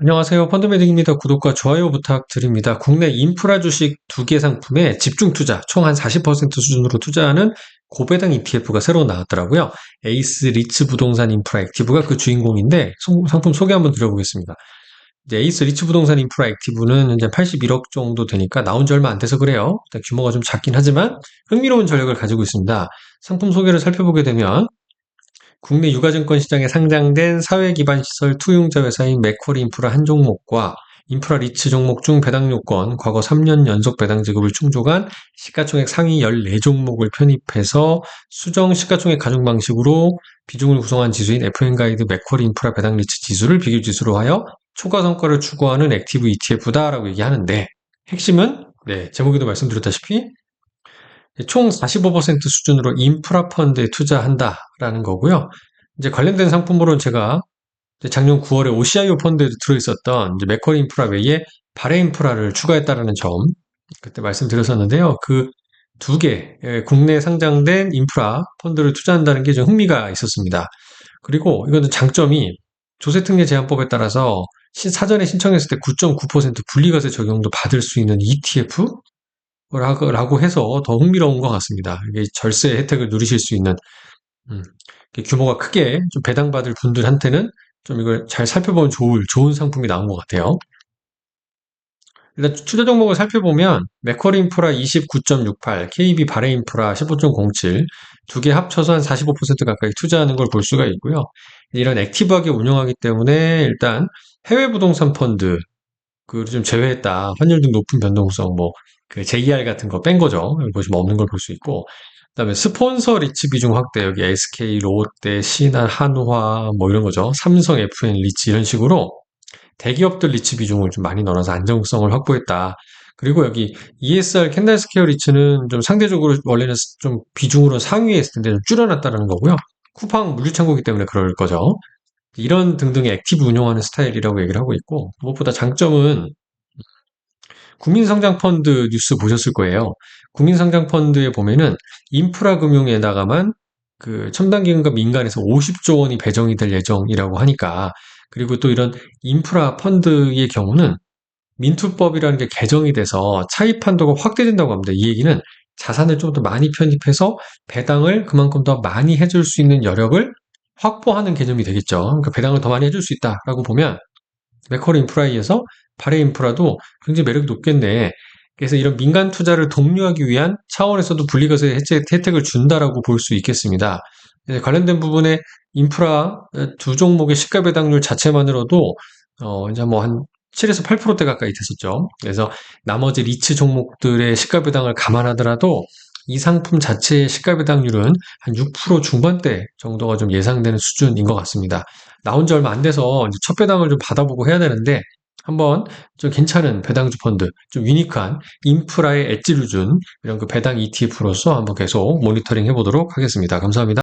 안녕하세요. 펀드매딩입니다. 구독과 좋아요 부탁드립니다. 국내 인프라 주식 두 개 상품에 집중 투자, 총 한 40% 수준으로 투자하는 고배당 ETF가 새로 나왔더라고요. 에이스 리츠 부동산 인프라 액티브가 그 주인공인데 상품 소개 한번 드려보겠습니다. 이제 에이스 리츠 부동산 인프라 액티브는 현재 81억 정도 되니까 나온 지 얼마 안 돼서 그래요. 규모가 좀 작긴 하지만 흥미로운 전략을 가지고 있습니다. 상품 소개를 살펴보게 되면 국내 유가증권 시장에 상장된 사회기반시설 투융자 회사인 맥쿼리 인프라 한 종목과 인프라 리츠 종목 중 배당 요건, 과거 3년 연속 배당 지급을 충족한 시가총액 상위 14종목을 편입해서 수정 시가총액 가중 방식으로 비중을 구성한 지수인 FN가이드 맥쿼리 인프라 배당 리츠 지수를 비교 지수로 하여 초과 성과를 추구하는 액티브 ETF다라고 얘기하는데 핵심은 네, 제목에도 말씀드렸다시피 총 45% 수준으로 인프라 펀드에 투자한다라는 거고요. 이제 관련된 상품으로는 제가 작년 9월에 OCIO 펀드에 들어있었던 맥커리 인프라 외에 바레 인프라를 추가했다라는 점 그때 말씀드렸었는데요. 그 두 개 국내 상장된 인프라 펀드를 투자한다는 게 좀 흥미가 있었습니다. 그리고 이거는 장점이 조세특례 제한법에 따라서 사전에 신청했을 때 9.9% 분리과세 적용도 받을 수 있는 ETF 라고 해서 더 흥미로운 것 같습니다. 이게 절세 혜택을 누리실 수 있는 음, 규모가 크게 좀 배당받을 분들한테는 좀 이걸 잘 살펴보면 좋을 좋은 상품이 나온 것 같아요. 일단 투자 종목을 살펴보면 맥커리 인프라 29.68, KB 바레 인프라 15.07 두 개 합쳐서 한 45% 가까이 투자하는 걸 볼 수가 있고요. 이런 액티브하게 운영하기 때문에 일단 해외 부동산 펀드 그를 좀 제외했다. 환율 등 높은 변동성 뭐 그 JR 같은 거 뺀 거죠. 보시면 없는 걸 볼 수 있고. 그 다음에 스폰서 리치 비중 확대, 여기 SK, 롯데, 신한, 한화, 뭐 이런 거죠. 삼성, FN 리치 이런 식으로 대기업들 리치 비중을 좀 많이 넣어서 안정성을 확보했다. 그리고 여기 ESR 캔달 스퀘어 리츠는 좀 상대적으로 원래는 좀 비중으로 상위에 있을 텐데 좀 줄여놨다는 거고요. 쿠팡 물류창고기 때문에 그럴 거죠. 이런 등등의 액티브 운영하는 스타일이라고 얘기를 하고 있고 무엇보다 장점은 국민성장펀드 뉴스 보셨을 거예요. 국민성장펀드에 보면은 인프라 금융에다가만 그 첨단 기금과 민간에서 50조 원이 배정이 될 예정이라고 하니까 그리고 또 이런 인프라 펀드의 경우는 민투법이라는 게 개정이 돼서 차입 한도가 확대된다고 합니다. 이 얘기는 자산을 좀 더 많이 편입해서 배당을 그만큼 더 많이 해줄 수 있는 여력을 확보하는 개념이 되겠죠. 그러니까 배당을 더 많이 해줄 수 있다라고 보면 맥커리 인프라이에서 발해 인프라도 굉장히 매력이 높겠네. 그래서 이런 민간 투자를 독려하기 위한 차원에서도 분리과세 혜택, 을 준다라고 볼 수 있겠습니다. 관련된 부분에 인프라 두 종목의 시가 배당률 자체만으로도 어 이제 뭐 한 7에서 8%대 가까이 됐었죠. 그래서 나머지 리츠 종목들의 시가 배당을 감안하더라도 이 상품 자체의 시가 배당률은 한 6% 중반대 정도가 좀 예상되는 수준인 것 같습니다. 나온 지 얼마 안 돼서 첫 배당을 좀 받아보고 해야 되는데 한번 좀 괜찮은 배당주 펀드, 좀 유니크한 인프라의 엣지를 준 이런 그 배당 ETF로서 한번 계속 모니터링 해보도록 하겠습니다. 감사합니다.